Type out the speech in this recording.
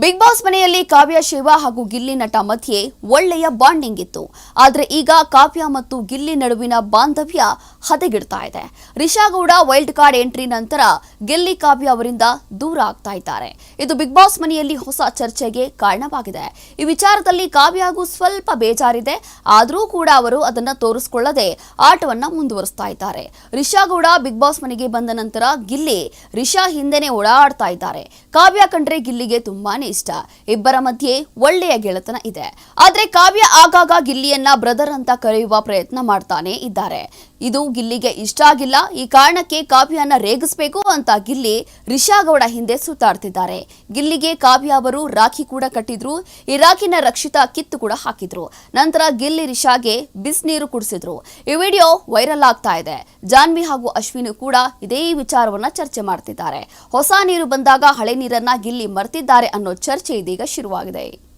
Big boss ಮನೆಯಲ್ಲಿ ಕಾವ್ಯ, ಶಿವ ಹಾಗೂ ಗಿಲ್ಲಿ ನಟ ಮಧ್ಯೆ ಒಳ್ಳೆಯ ಬಾಂಡಿಂಗ್ ಇತ್ತು. ಆದರೆ ಈಗ ಕಾವ್ಯ ಮತ್ತು ಗಿಲ್ಲಿ ನಡುವಿನ ಬಾಂಧವ್ಯ ಹದಗೆಡ್ತಾ ಇದೆ. ರಿಷಾಗೌಡ ವೈಲ್ಡ್ ಕಾರ್ಡ್ ಎಂಟ್ರಿ ನಂತರ ಗಿಲ್ಲಿ ಕಾವ್ಯ ಅವರಿಂದ ದೂರ ಆಗ್ತಾ ಇದ್ದಾರೆ. ಇದು ಬಿಗ್ ಬಾಸ್ ಮನೆಯಲ್ಲಿ ಹೊಸ ಚರ್ಚೆಗೆ ಕಾರಣವಾಗಿದೆ. ಈ ವಿಚಾರದಲ್ಲಿ ಕಾವ್ಯ ಹಾಗೂ ಸ್ವಲ್ಪ ಬೇಜಾರಿದೆ. ಆದರೂ ಕೂಡ ಅವರು ಅದನ್ನ ತೋರಿಸಿಕೊಳ್ಳದೆ ಆಟವನ್ನ ಮುಂದುವರಿಸ್ತಾ ಇದ್ದಾರೆ. ರಿಷಾಗೌಡ ಬಿಗ್ ಬಾಸ್ ಮನೆಗೆ ಬಂದ ನಂತರ ಗಿಲ್ಲಿ ರಿಷಾ ಹಿಂದೆನೆ ಓಡಾಡ್ತಾ ಇದ್ದಾರೆ. ಕಾವ್ಯ ಕಂಡ್ರೆ ಗಿಲ್ಲಿಗೆ ತುಂಬಾನೇ ಇಷ್ಟ. ಇಬ್ಬರ ಮಧ್ಯೆ ಒಳ್ಳೆಯ ಗೆಳೆತನ ಇದೆ. ಆದ್ರೆ ಕಾವ್ಯ ಆಗಾಗ ಗಿಲ್ಲಿಯನ್ನ ಬ್ರದರ್ ಅಂತ ಕರೆಯುವ ಪ್ರಯತ್ನ ಮಾಡ್ತಾನೆ ಇದ್ದಾರೆ. ಇದು ಗಿಲ್ಲಿಗೆ ಇಷ್ಟ ಆಗಿಲ್ಲ. ಈ ಕಾರಣಕ್ಕೆ ಕಾವ್ಯನ ರೇಗಿಸ್ಬೇಕು ಅಂತ ಗಿಲ್ಲಿ ರಿಷಾಗೌಡ ಹಿಂದೆ ಸುತ್ತಾಡ್ತಿದ್ದಾರೆ. ಗಿಲ್ಲಿಗೆ ಕಾವ್ಯ ಅವರು ರಾಖಿ ಕೂಡ ಕಟ್ಟಿದ್ರು. ಈ ರಾಖಿನ ರಕ್ಷಿತ ಕಿತ್ತು ಕೂಡ ಹಾಕಿದ್ರು. ನಂತರ ಗಿಲ್ಲಿ ರಿಷಾಗೆ ಬಿಸಿನೀರು ಕುಡಿಸಿದ್ರು. ಈ ವಿಡಿಯೋ ವೈರಲ್ ಆಗ್ತಾ ಇದೆ. ಜಾನ್ವಿ ಹಾಗೂ ಅಶ್ವಿನಿ ಕೂಡ ಇದೇ ವಿಚಾರವನ್ನ ಚರ್ಚೆ ಮಾಡ್ತಿದ್ದಾರೆ. ಹೊಸ ನೀರು ಬಂದಾಗ ಹಳೆ ನೀರನ್ನ ಗಿಲ್ಲಿ ಮರ್ತಿದ್ದಾರೆ ಅನ್ನೋ ಚರ್ಚೆ ಇದೀಗ ಶುರುವಾಗಿದೆ.